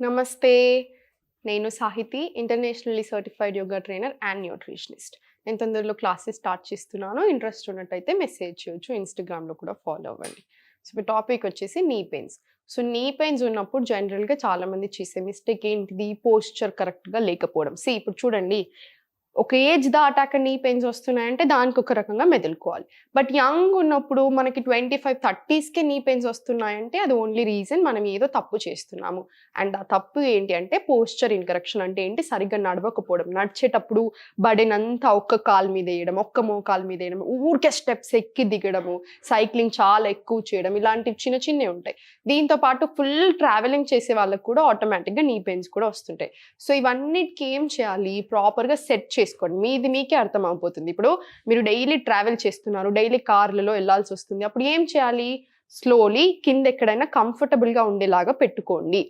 నమస్తే. నేను Sahiti internationally certified yoga trainer and nutritionist. నేను తొందరలో క్లాసెస్ స్టార్ట్ చేస్తున్నాను. ఇంట్రెస్ట్ ఉన్నట్టయితే మెసేజ్ చేయొచ్చు ఇన్స్టాగ్రామ్లో కూడా ఫాలో అవ్వండి. సో మీ టాపిక్ వచ్చేసి నీ పెయిన్స్ సో నీ పెయిన్స్ ఉన్నప్పుడు జనరల్గా చాలామంది చేసే మిస్టేక్ ఏంటిది? పోస్చర్ కరెక్ట్గా లేకపోవడం. సి ఇప్పుడు చూడండి. ఒక ఏజ్ దాటాక నీ పెయిన్స్ వస్తున్నాయంటే దానికి ఒక రకంగా మెదులుకోవాలి. బట్ యంగ్ ఉన్నప్పుడు మనకి ట్వంటీ ఫైవ్ థర్టీస్కే నీ పెయిన్స్ వస్తున్నాయంటే అది ఓన్లీ రీజన్ మనం ఏదో తప్పు చేస్తున్నాము. అండ్ ఆ తప్పు ఏంటి అంటే పోస్చర్ ఇన్కరెక్షన్ అంటే ఏంటి? సరిగ్గా నడవకపోవడం. నడిచేటప్పుడు బడినంతా ఒక్క కాలు మీద వేయడం ఒక్క మోకాల్ మీద వేయడం ఊరికే స్టెప్స్ ఎక్కి దిగడము సైక్లింగ్ చాలా ఎక్కువ చేయడం ఇలాంటివి చిన్న చిన్నవి ఉంటాయి. దీంతో పాటు ఫుల్ ట్రావెలింగ్ చేసే వాళ్ళకి కూడా ఆటోమేటిక్గా నీ పెయిన్స్ కూడా వస్తుంటాయి. సో ఇవన్నిటికి ఏం చేయాలి? ప్రాపర్గా సెట్ చేసుకోండి. మీది మీకే అర్థం అయిపోతుంది ఇప్పుడు మీరు డైలీ ట్రావెల్ చేస్తున్నారు డైలీ కార్లలో వెళ్ళాల్సి వస్తుంది. అప్పుడు ఏం చేయాలి? స్లోలీ కింద ఎక్కడైనా కంఫర్టబుల్గా ఉండేలాగా పెట్టుకోండి.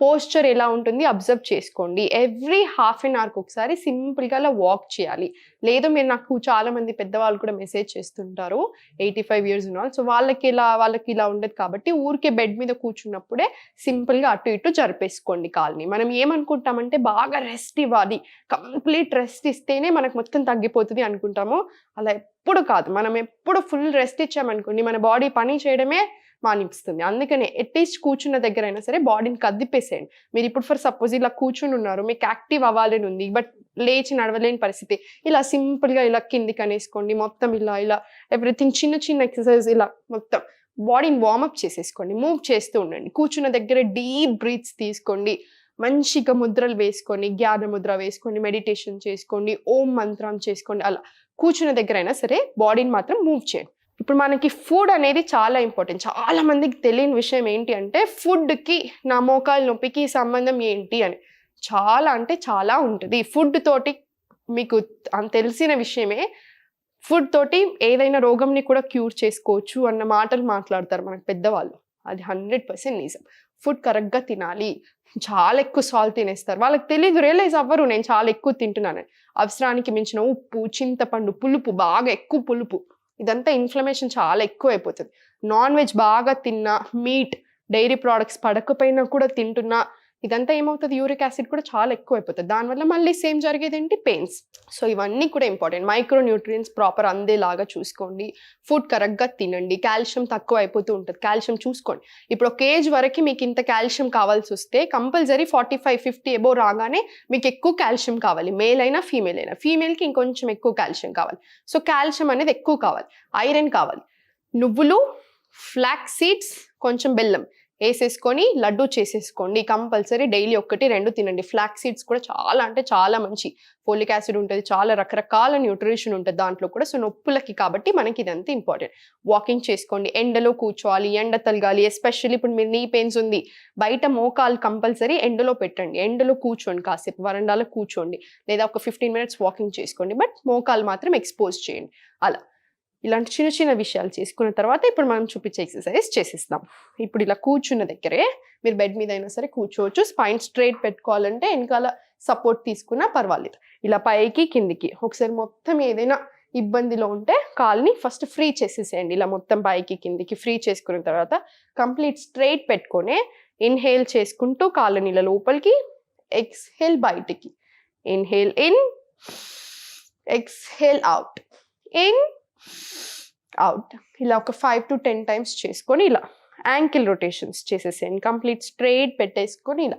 పోస్చర్ ఎలా ఉంటుంది అబ్జర్వ్ చేసుకోండి. ఎవ్రీ హాఫ్ అన్ అవర్కి ఒకసారి సింపుల్గా అలా వాక్ చేయాలి. లేదు మీరు నాకు చాలా మంది పెద్దవాళ్ళు కూడా మెసేజ్ చేస్తుంటారు ఎయిటీ ఫైవ్ ఇయర్స్ ఉన్న సో వాళ్ళకి ఇలా వాళ్ళకి ఇలా ఉండదు కాబట్టి ఊరికే బెడ్ మీద కూర్చున్నప్పుడే సింపుల్గా అటు ఇటు జరిపేసుకోండి కాల్ని. మనం ఏమనుకుంటామంటే బాగా రెస్ట్ ఇవ్వాలి. కంప్లీట్ రెస్ట్ ఇస్తేనే మనకు మొత్తం తగ్గిపోతుంది అనుకుంటాము. అలా ఎప్పుడు కాదు. మనం ఎప్పుడు ఫుల్ రెస్ట్ ఇచ్చామనుకోండి మన బాడీ పని చేయడమే మానిపిస్తుంది. అందుకనే అట్లీస్ట్ కూర్చున్న దగ్గర అయినా సరే బాడీని కదిపేసేయండి. మీరు ఇప్పుడు ఫర్ సపోజ్ ఇలా కూర్చుని ఉన్నారు మీకు యాక్టివ్ అవ్వాలని ఉంది బట్ లేచి నడవలేని పరిస్థితి. ఇలా సింపుల్గా ఇలా కిందికి అనేసుకోండి మొత్తం ఇలా ఇలా ఎవ్రీథింగ్ చిన్న చిన్న ఎక్సర్సైజ్ ఇలా మొత్తం బాడీని వార్మప్ చేసేసుకోండి. మూవ్ చేస్తూ ఉండండి. కూర్చున్న దగ్గర డీప్ బ్రీత్స్ తీసుకోండి. మంచిగా ముద్రలు వేసుకోండి. జ్ఞాన ముద్ర వేసుకోండి. మెడిటేషన్ చేసుకోండి. ఓం మంత్రం చేసుకోండి. అలా కూర్చున్న దగ్గర అయినా సరే బాడీని మాత్రం మూవ్ చేయండి. ఇప్పుడు మనకి ఫుడ్ అనేది చాలా ఇంపార్టెంట్ చాలా మందికి తెలియని విషయం ఏంటి అంటే ఫుడ్కి నా మోకాలు నొప్పికి సంబంధం ఏంటి అని. చాలా అంటే చాలా ఉంటుంది. ఫుడ్ తోటి మీకు తెలిసిన విషయమే. ఫుడ్ తోటి ఏదైనా రోగంని కూడా క్యూర్ చేసుకోవచ్చు అన్న మాటలు మాట్లాడతారు మనకు పెద్దవాళ్ళు. అది హండ్రెడ్ పర్సెంట్ నిజం. ఫుడ్ కరెక్ట్గా తినాలి. చాలా ఎక్కువ సాల్ట్ తినేస్తారు. వాళ్ళకి తెలియదు రియలైజ్ అవ్వరు. నేను చాలా ఎక్కువ తింటున్నాను అవసరానికి మించిన ఉప్పు చింతపండు పులుపు బాగా ఎక్కువ పులుపు. ఇదంతా ఇన్ఫ్లమేషన్ చాలా ఎక్కువ అయిపోతుంది నాన్ వెజ్ బాగా తిన్నా మీట్ డైరీ ప్రోడక్ట్స్ పడకపోయినా కూడా తింటున్నా ఇదంతా ఏమవుతుంది? యూరిక్ యాసిడ్ కూడా చాలా ఎక్కువ అయిపోతుంది దానివల్ల మళ్ళీ సేమ్ జరిగేది ఏంటి? పెయిన్స్. సో ఇవన్నీ కూడా ఇంపార్టెంట్. మైక్రో న్యూట్రియన్స్ ప్రాపర్ అందేలాగా చూసుకోండి. ఫుడ్ కరెక్ట్గా తినండి. కాల్షియం తక్కువ అయిపోతూ ఉంటుంది. కాల్షియం చూసుకోండి. ఇప్పుడు ఒక ఏజ్ వరకు మీకు ఇంత కాల్షియం కావాల్సి వస్తే compulsory forty five fifty above రాగానే మీకు ఎక్కువ కాల్షియం కావాలి. మేల్ అయినా ఫీమేల్ అయినా. ఫీమేల్కి ఇంకొంచెం ఎక్కువ కాల్షియం కావాలి. సో కాల్షియం అనేది ఎక్కువ కావాలి. ఐరన్ కావాలి. నువ్వులు ఫ్లాక్ సీడ్స్ కొంచెం బెల్లం. వేసేసుకొని లడ్డు చేసేసుకోండి. కంపల్సరీ డైలీ ఒక్కటి రెండు తినండి. ఫ్లాక్ సీడ్స్ కూడా చాలా అంటే చాలా మంచి. ఫోలిక్ యాసిడ్ ఉంటుంది చాలా రకరకాల న్యూట్రిషన్ ఉంటుంది దాంట్లో కూడా. సో నొప్పులకి కాబట్టి మనకి ఇదంతా ఇంపార్టెంట్. వాకింగ్ చేసుకోండి ఎండలో కూర్చోవాలి ఎండ తలగాలి ఎస్పెషల్లీ ఇప్పుడు మీరు నీ పెయిన్స్ ఉంది. బయట మోకాలు కంపల్సరీ ఎండలో పెట్టండి. ఎండలో కూర్చోండి కాసేపు వరండాలో కూర్చోండి. లేదా ఒక ఫిఫ్టీన్ మినిట్స్ వాకింగ్ చేసుకోండి. బట్ మోకాలు మాత్రం ఎక్స్పోజ్ చేయండి. అలా. ఇలాంటి చిన్న చిన్న విషయాలు చేసుకున్న తర్వాత ఇప్పుడు మనం చూపించే ఎక్సర్సైజ్ చేసేస్తాం. ఇప్పుడు ఇలా కూర్చున్న దగ్గరే మీరు బెడ్ మీద అయినా సరే కూర్చోవచ్చు. స్పైన్ స్ట్రైట్ పెట్టుకోవాలంటే వెనకాల సపోర్ట్ తీసుకున్నా పర్వాలేదు. ఇలా పైకి కిందికి ఒకసారి మొత్తం ఏదైనా ఇబ్బందిలో ఉంటే కాల్ని ఫస్ట్ ఫ్రీ చేసేసేయండి. ఇలా మొత్తం పైకి కిందికి ఫ్రీ చేసుకున్న తర్వాత కంప్లీట్ స్ట్రైట్ పెట్టుకొని ఇన్హేల్ చేసుకుంటూ కాళ్ళని ఇలా లోపలికి ఎక్స్హేల్ బయటికి. Inhale in exhale out. In out ఇలా ఒక ఫైవ్ టు టెన్ టైమ్స్ చేసుకొని ఇలా యాంకిల్ రొటేషన్స్ చేసేసేయండి కంప్లీట్ స్ట్రైట్ పెట్టేసుకొని ఇలా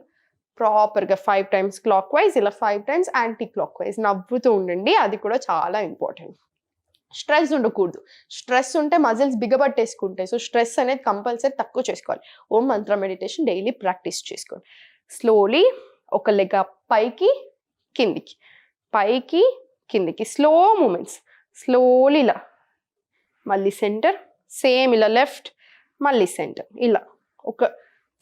ప్రాపర్గా ఫైవ్ టైమ్స్ క్లాక్ వైజ్ ఇలా five times anticlockwise నవ్వుతూ ఉండండి అది కూడా చాలా ఇంపార్టెంట్ స్ట్రెస్ ఉండకూడదు. స్ట్రెస్ ఉంటే మజిల్స్ బిగబట్టేసుకుంటాయి. సో స్ట్రెస్ అనేది కంపల్సరీ తక్కువ చేసుకోవాలి. Om mantra meditation daily practice చేసుకోండి. స్లోలీ ఒక లెగ్ పైకి కిందికి. పైకి కిందికి. స్లో మూమెంట్స్ స్లోలీ ఇలా మళ్ళీ సెంటర్ సేమ్ ఇలా లెఫ్ట్ మళ్ళీ సెంటర్ ఇలా. ఒక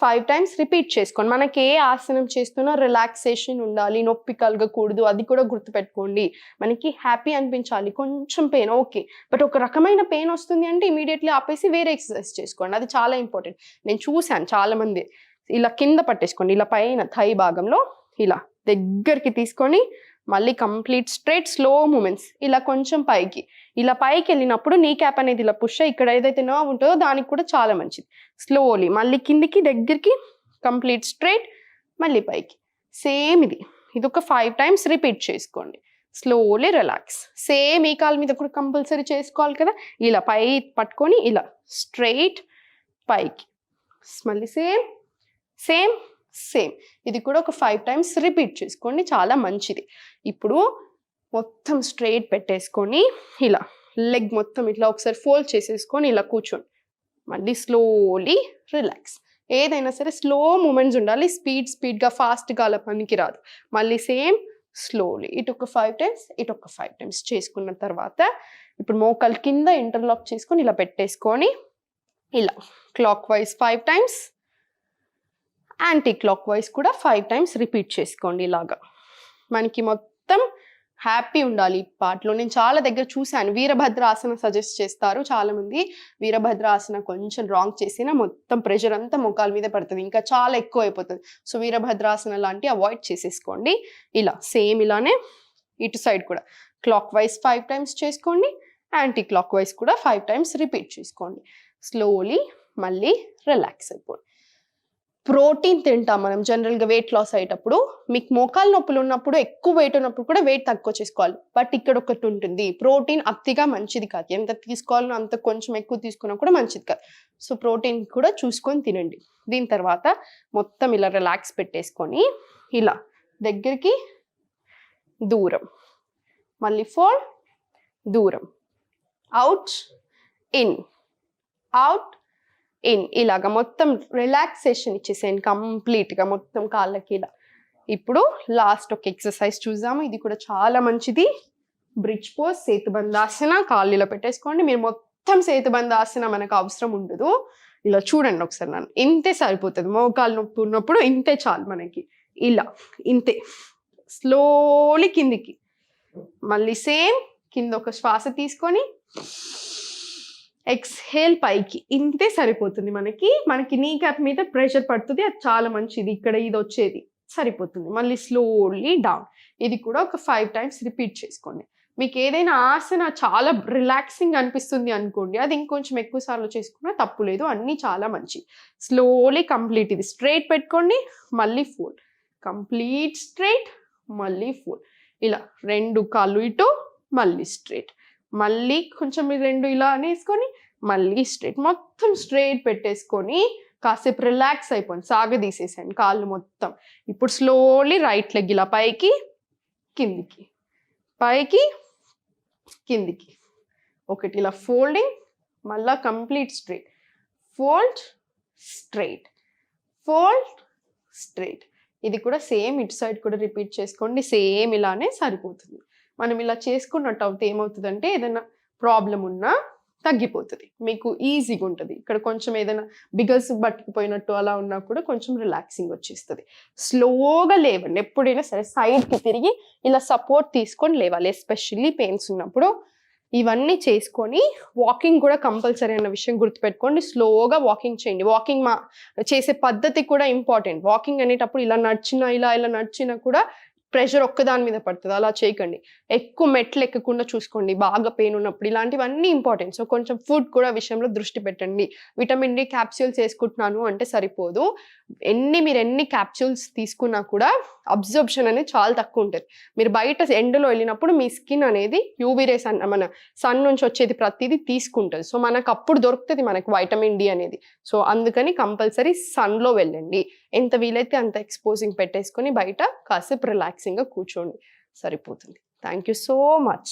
ఫైవ్ టైమ్స్ రిపీట్ చేసుకోండి. మనకి ఏ ఆసనం చేస్తున్నా రిలాక్సేషన్ ఉండాలి నొప్పి కలగకూడదు అది కూడా గుర్తుపెట్టుకోండి. మనకి హ్యాపీ అనిపించాలి కొంచెం పెయిన్ ఓకే. బట్ ఒక రకమైన పెయిన్ వస్తుంది అంటే ఇమీడియట్లీ ఆపేసి వేరే ఎక్సర్సైజ్ చేసుకోండి. అది చాలా ఇంపార్టెంట్. నేను చూశాను చాలా మంది ఇలా కింద పట్టేసుకోండి ఇలా పైన థై భాగంలో ఇలా దగ్గరికి తీసుకొని మళ్ళీ కంప్లీట్ స్ట్రేట్ స్లో మూమెంట్స్ ఇలా కొంచెం పైకి ఇలా పైకి వెళ్ళినప్పుడు నీ క్యాప్ అనేది ఇలా పుష్ ఇక్కడ ఏదైతే నర్వ్ ఉంటుందో దానికి కూడా చాలా మంచిది. స్లోలీ మళ్ళీ కిందికి దగ్గరికి కంప్లీట్ స్ట్రైట్ మళ్ళీ పైకి. సేమ్ ఇది. ఇది ఒక ఫైవ్ టైమ్స్ రిపీట్ చేసుకోండి. స్లోలీ రిలాక్స్ సేమ్ ఈ కాలు మీద కూడా కంపల్సరీ చేసుకోవాలి కదా? ఇలా పై పట్టుకొని ఇలా స్ట్రైట్ పైకి. మళ్ళీ సేమ్ సేమ్ సేమ్ ఇది కూడా ఒక ఫైవ్ టైమ్స్ రిపీట్ చేసుకోండి. చాలా మంచిది. ఇప్పుడు మొత్తం స్ట్రైట్ పెట్టేసుకొని ఇలా లెగ్ మొత్తం ఇట్లా ఒకసారి ఫోల్డ్ చేసేసుకొని ఇలా కూర్చోండి. మళ్ళీ స్లోలీ రిలాక్స్ ఏదైనా సరే స్లో మూమెంట్స్ ఉండాలి. స్పీడ్ స్పీడ్గా ఫాస్ట్గా అలా పనికి రాదు. మళ్ళీ సేమ్ స్లోలీ ఇటు ఒక ఫైవ్ టైమ్స్ ఇటు ఒక ఫైవ్ టైమ్స్ చేసుకున్న తర్వాత ఇప్పుడు మోకాలు కింద ఇంటర్లాక్ చేసుకొని ఇలా పెట్టేసుకొని ఇలా clockwise five times anticlockwise కూడా ఫైవ్ టైమ్స్ రిపీట్ చేసుకోండి ఇలాగా. మనకి మొత్తం హ్యాపీ ఉండాలి ఈ పాటలో. నేను చాలా దగ్గర చూశాను. వీరభద్రాసన సజెస్ట్ చేస్తారు చాలా మంది వీరభద్రాసన కొంచెం రాంగ్ చేసినా మొత్తం ప్రెషర్ అంతా మొకాల మీద పడుతుంది. ఇంకా చాలా ఎక్కువ అయిపోతుంది. సో వీరభద్రాసన లాంటి అవాయిడ్ చేసేసుకోండి. ఇలా సేమ్ ఇలానే ఇటు సైడ్ కూడా. క్లాక్ వైజ్ ఫైవ్ టైమ్స్ చేసుకోండి. యాంటీ క్లాక్ వైజ్ కూడా ఫైవ్ టైమ్స్ రిపీట్ చేసుకోండి. స్లోలీ మళ్ళీ రిలాక్స్ అయిపోండి. ప్రోటీన్ తింటాం మనం జనరల్గా వెయిట్ లాస్ అయ్యేటప్పుడు. మీకు మోకాలు నొప్పులు ఉన్నప్పుడు ఎక్కువ వెయిట్ ఉన్నప్పుడు కూడా వెయిట్ తక్కువ చేసుకోవాలి. బట్ ఇక్కడ ఒకటి ఉంటుంది. ప్రోటీన్ అతిగా మంచిది కాదు. ఎంత తీసుకోవాలనో అంత కొంచెం ఎక్కువ తీసుకున్నా కూడా మంచిది కాదు. సో ప్రోటీన్ కూడా చూసుకొని తినండి. దీని తర్వాత మొత్తం ఇలా రిలాక్స్ పెట్టేసుకొని ఇలా దగ్గరికి దూరం. మళ్ళీ ఫోర్ దూరం. అవుట్ ఇన్ అవుట్ ఇన్ ఇలాగా మొత్తం రిలాక్సేషన్ ఇచ్చేసేయండి కంప్లీట్గా మొత్తం కాళ్ళకి ఇలా. ఇప్పుడు లాస్ట్ ఒక ఎక్సర్సైజ్ చూద్దాము. ఇది కూడా చాలా మంచిది. బ్రిడ్జ్ పోజ్ సేతుబంధాసన కాళ్ళు ఇలా పెట్టేసుకోండి. మీరు మొత్తం సేతుబంధాసన మనకు అవసరం ఉండదు. ఇలా చూడండి ఒకసారి నన్ను. ఇంతే సరిపోతుంది. మోకాలు నొప్పి ఉన్నప్పుడు ఇంతే చాలు మనకి. ఇలా ఇంతే. స్లోలీ కిందికి. మళ్ళీ సేమ్ కింద ఒక శ్వాస తీసుకొని ఎక్స్హేల్ పైకి. ఇంతే సరిపోతుంది మనకి. మనకి నీ క్యాప్ మీద ప్రెషర్ పడుతుంది. అది చాలా మంచిది. ఇక్కడ ఇది వచ్చేది. సరిపోతుంది. మళ్ళీ స్లోలీ డౌన్ ఇది కూడా ఒక ఫైవ్ టైమ్స్ రిపీట్ చేసుకోండి. మీకు ఏదైనా ఆసన చాలా రిలాక్సింగ్ అనిపిస్తుంది అనుకోండి. అది ఇంకొంచెం ఎక్కువ సార్లు చేసుకున్నా తప్పు లేదు. అన్నీ చాలా మంచి స్లోలీ కంప్లీట్ ఇది. స్ట్రైట్ పెట్టుకోండి. మళ్ళీ ఫోల్డ్ కంప్లీట్ స్ట్రైట్ మళ్ళీ ఫోల్డ్ ఇలా రెండు కాళ్ళు ఇటు మళ్ళీ స్ట్రైట్ మళ్ళీ కొంచెం మీరు రెండు ఇలా అనేసుకొని మళ్ళీ స్ట్రైట్ మొత్తం స్ట్రైట్ పెట్టేసుకొని కాసేపు రిలాక్స్ అయిపోయింది సాగదీసేసాను కాళ్ళు మొత్తం. ఇప్పుడు స్లోలీ రైట్ లెగ్ ఇలా పైకి కిందికి. పైకి కిందికి. ఒకటి ఇలా ఫోల్డింగ్ మళ్ళా complete straight fold straight fold straight ఇది కూడా సేమ్ ఇటు సైడ్ కూడా రిపీట్ చేసుకోండి సేమ్ ఇలానే సరిపోతుంది. మనం ఇలా చేసుకున్నట్టు అవుతే ఏమవుతుందంటే ఏదైనా ప్రాబ్లం ఉన్నా తగ్గిపోతుంది. మీకు ఈజీగా ఉంటుంది. ఇక్కడ కొంచెం ఏదైనా బిగల్స్ పట్టుకుపోయినట్టు అలా ఉన్నా కూడా కొంచెం రిలాక్సింగ్ వచ్చేస్తుంది. స్లోగా లేవండి. ఎప్పుడైనా సరే సైడ్కి తిరిగి ఇలా సపోర్ట్ తీసుకొని లేవాలి. ఎస్పెషల్లీ పెయిన్స్ ఉన్నప్పుడు ఇవన్నీ చేసుకొని వాకింగ్ కూడా కంపల్సరీ అన్న విషయం గుర్తుపెట్టుకోండి. స్లోగా వాకింగ్ చేయండి. వాకింగ్ మా చేసే పద్ధతి కూడా ఇంపార్టెంట్ వాకింగ్ అనేటప్పుడు ఇలా నడిచినా ఇలా ఇలా నడిచినా కూడా ప్రెషర్ ఒక్కదాని మీద పడుతుంది. అలా చేయకండి. ఎక్కువ మెట్లు ఎక్కకుండా చూసుకోండి. బాగా పెయిన్ ఉన్నప్పుడు ఇలాంటివన్నీ ఇంపార్టెంట్. సో కొంచెం ఫుడ్ కూడా విషయంలో దృష్టి పెట్టండి. విటమిన్ డి క్యాప్సూల్స్ వేసుకుంటున్నాను అంటే సరిపోదు. ఎన్ని మీరు ఎన్ని క్యాప్సూల్స్ తీసుకున్నా కూడా అబ్జర్ప్షన్ అనేది చాలా తక్కువ ఉంటుంది. మీరు బయట ఎండలో వెళ్ళినప్పుడు మీ స్కిన్ అనేది యూవీరే సన్ మన సన్ నుంచి వచ్చేది ప్రతిదీ తీసుకుంటుంది. సో మనకు అప్పుడు దొరుకుతుంది మనకు వైటమిన్ డి అనేది. సో అందుకని కంపల్సరీ సన్లో వెళ్ళండి. ఎంత వీలైతే అంత ఎక్స్పోజింగ్ పెట్టేసుకొని బయట కాసేపు రిలాక్సింగ్గా కూర్చోండి. సరిపోతుంది. Thank you so much